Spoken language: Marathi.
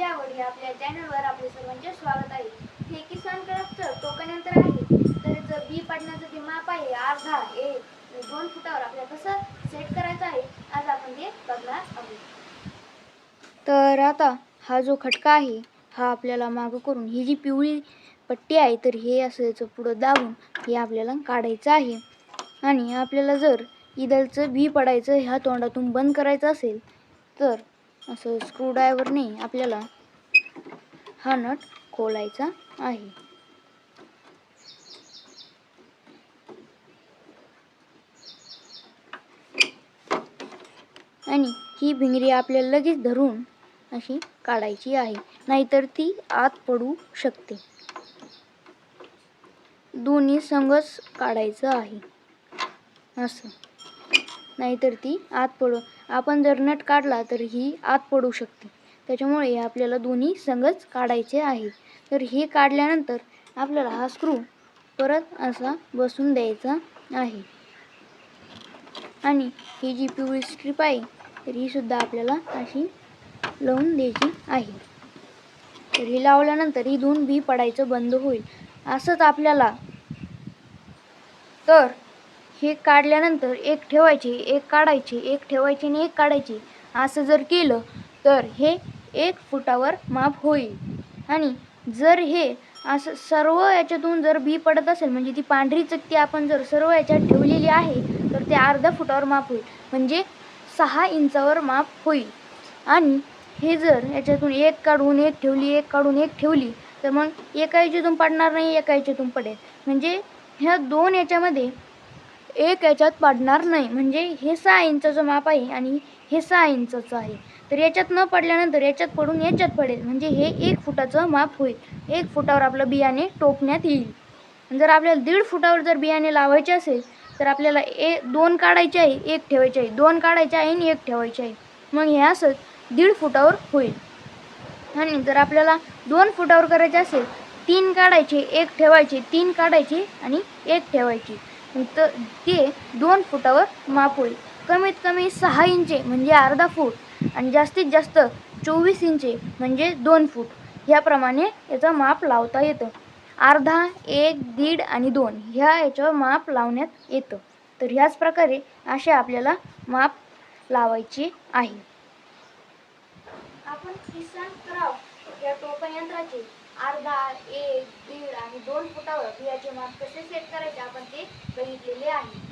माझ्या आवड आपल्या चॅनलवर आपले सर्वांचे स्वागत आहे. हे किसान क्राफ्टचं टोकन यंत्र आहे. तर याचं बी पाडण्याचं जे माप आहे अर्धा एक दोन फुटावर आपल्याला कसं सेट करायचं आहे आज आपण ते बघणार आहोत. तर आता हा जो खटका आहे हा आपल्याला मागं करून ही जी पिवळी पट्टी आहे तर हे असं याचं पुढं दाबून हे आपल्याला काढायचं आहे. आणि आपल्याला जर इदलचं बी पडायचं ह्या तोंडातून बंद करायचं असेल तर असं स्क्रूड्रायव्हरने आपल्याला हा नट खोलायचा आहे. आणि ही भिंगरी आपल्याला लगेच धरून अशी काढायची आहे नाहीतर ती आत पडू शकते. दोन्ही संगच काढायचं आहे. असं. नाहीतर ती आत पडू. आपण जर नट काढला तर ही आत पडू शकते. त्याच्यामुळे आपल्याला दोन्ही संगच काढायचे आहे. तर हे काढल्यानंतर आपल्याला हा स्क्रू परत असा बसून द्यायचा आहे. आणि ही जी पिवळी स्ट्रीप आहे तर ही सुद्धा आपल्याला अशी लावून द्यायची आहे. तर ही लावल्यानंतर ही दोन बी पडायचं बंद होईल. असंच आपल्याला तर हे काढल्यानंतर एक ठेवायची एक काढायची एक ठेवायची आणि एक काढायची. असं जर केलं तर हे एक फुटावर माप होईल. आणि जर हे असं सर्व याच्यातून जर बी पडत असेल म्हणजे ती पांढरी चक्की आपण जर सर्व याच्यात ठेवलेली आहे तर ते अर्धा फुटावर माप होईल. म्हणजे सहा इंचावर माप होईल. आणि हे जर याच्यातून एक काढून एक ठेवली एक काढून एक ठेवली तर मग एका याच्यातून पडणार नाही एका याच्यातून पडेल. म्हणजे ह्या दोन याच्यामध्ये एक याच्यात पडणार नाही. म्हणजे हे सहा इंचाचं माप आहे आणि हे सहा इंचाचं आहे. तर याच्यात न पडल्यानंतर याच्यात पडून याच्यात पडेल. म्हणजे हे एक फुटाचं माप होईल. एक फुटावर आपलं बियाणे टोकण्यात येईल. जर आपल्याला दीड फुटावर जर बियाणे लावायचे असेल तर आपल्याला ए दोन काढायचे आहे एक ठेवायचे आहे. दोन काढायचे आहे आणि एक ठेवायचे आहे. मग हे असंच दीड फुटावर होईल. आणि जर आपल्याला दोन फुटावर करायचे असेल तीन काढायचे एक ठेवायचे तीन काढायचे आणि एक ठेवायची. तर ते दोन फुटावर माप होईल. कमीत कमी सहा इंचे म्हणजे अर्धा फूट आणि जास्तीत जास्त चोवीस इंचे म्हणजे दोन फूट. ह्याप्रमाणे याचं माप लावता येतं. अर्धा एक दीड आणि दोन ह्या याच्यावर माप लावण्यात येतं. तर ह्याच प्रकारे असे आपल्याला माप लावायचे आहे. आपण किसान क्राफ्ट या टोपण यंत्राचे अर्धा एक दीड आणि दोन फुटावर बियाचे माप कसे सेट करायचे आपण ते बघितलेले आहे.